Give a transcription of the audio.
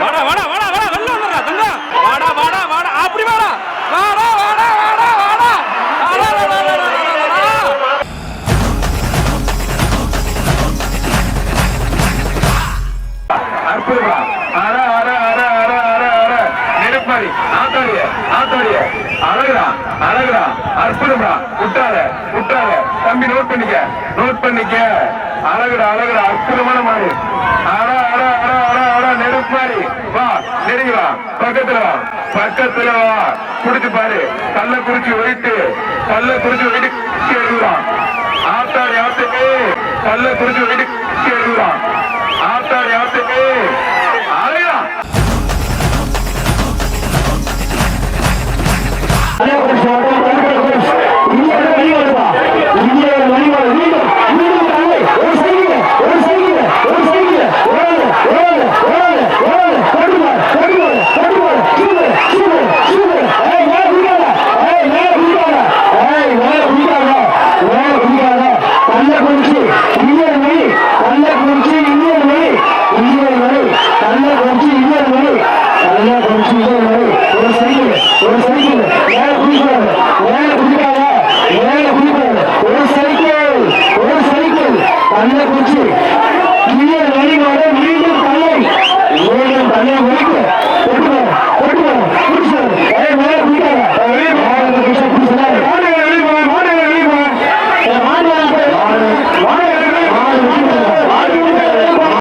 வாடா வாடா வாடா வாடா வெளில வந்துடா தங்கம். வாடா வாடா வாடா. அப்படி வாடா. வாடா வாடா வாடா வாடா. வாடா வாடா வாடா அற்புதமா. அர அர அர அர அர அர ஆத்தாடிய ஆத்தாடிய அழகுடா அழகுடா. அற்புதம்டா விட்டாத விட்டாத தம்பி நோட் பண்ணிக்க. நோட் பண்ணிக்க. அழகுடா அழகுடா. அற்புதமான மாடு. அட அட அட பக்கத்துல வா. பக்கத்துல வா. குடிச்சு பாரு. கல்ல குறிச்சு ஒழித்து கல்ல குறிச்சு ஒழித்து ஆத்தார் யாத்துக்கு கல்ல குறிச்சு ஒழித்து குச்சி கீழே வழிபாடு மீண்டும் தலை மீண்டும் தலை முடிக்க